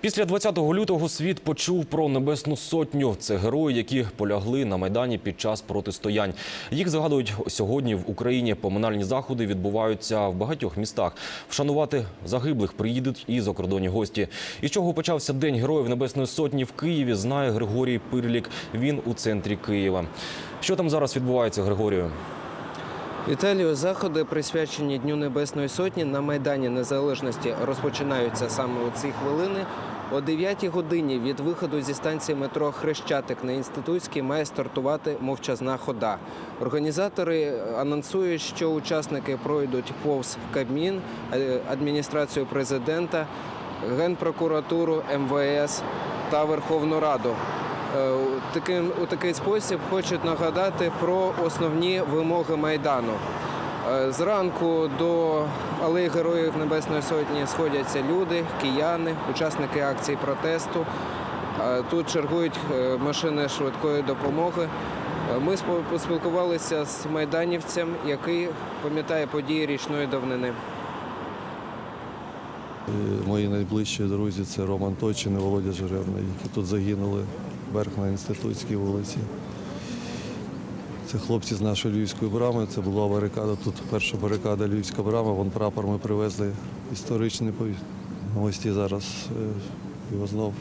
Після 20 лютого світ почув про Небесну Сотню. Це герої, які полягли на Майдані під час протистоянь. Їх згадують сьогодні в Україні. Поминальні заходи відбуваються в багатьох містах. Вшанувати загиблих приїдуть і закордонні гості. І з чого почався День Героїв Небесної Сотні в Києві, знає Григорій Пирлік. Він у центрі Києва. Що там зараз відбувається, Григорію? Віталію, заходи, присвячені Дню Небесної Сотні на Майдані Незалежності, розпочинаються саме у ці хвилини. О 9 годині від виходу зі станції метро Хрещатик на інститутській має стартувати мовчазна хода. Організатори анонсують, що учасники пройдуть повз Кабмін, е, адміністрацію президента, генпрокуратуру, МВС та Верховну Раду. Е, Таким, у такий спосіб хочуть нагадати про основні вимоги Майдану. Е, Зранку до алеї Героїв Небесної Сотні сходяться люди, кияни, учасники акцій протесту. Е, Тут чергують машини швидкої допомоги. Ми поспілкувалися з майданівцем, який пам'ятає події річної давнини. Мої найближчі друзі це Роман Точин і Володя Жеребна, які тут загинули верх на інститутській вулиці. Це хлопці з нашої львівської брами. Це була барикада. Тут перша барикада Львівська брама. Вон прапор ми привезли історичний пові- гості зараз е, його знов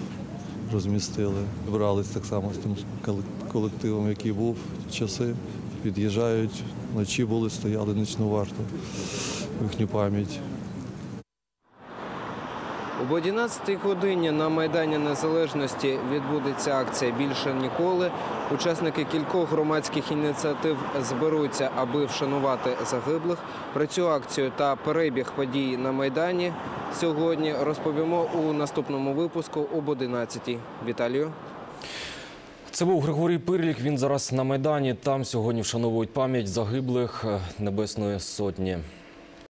розмістили. Брались так само з тим колективом, який був часи. Під'їжджають, вночі були, стояли нічну варту їхню пам'ять. Об 11-й годині на Майдані Незалежності відбудеться акція більше ніколи. Учасники кількох громадських ініціатив зберуться, аби вшанувати загиблих. Про цю акцію та перебіг подій на Майдані сьогодні розповімо у наступному випуску об 11-й. Віталію. Це був Григорій Пирлік. Він зараз на Майдані. Там сьогодні вшановують пам'ять загиблих Небесної Сотні.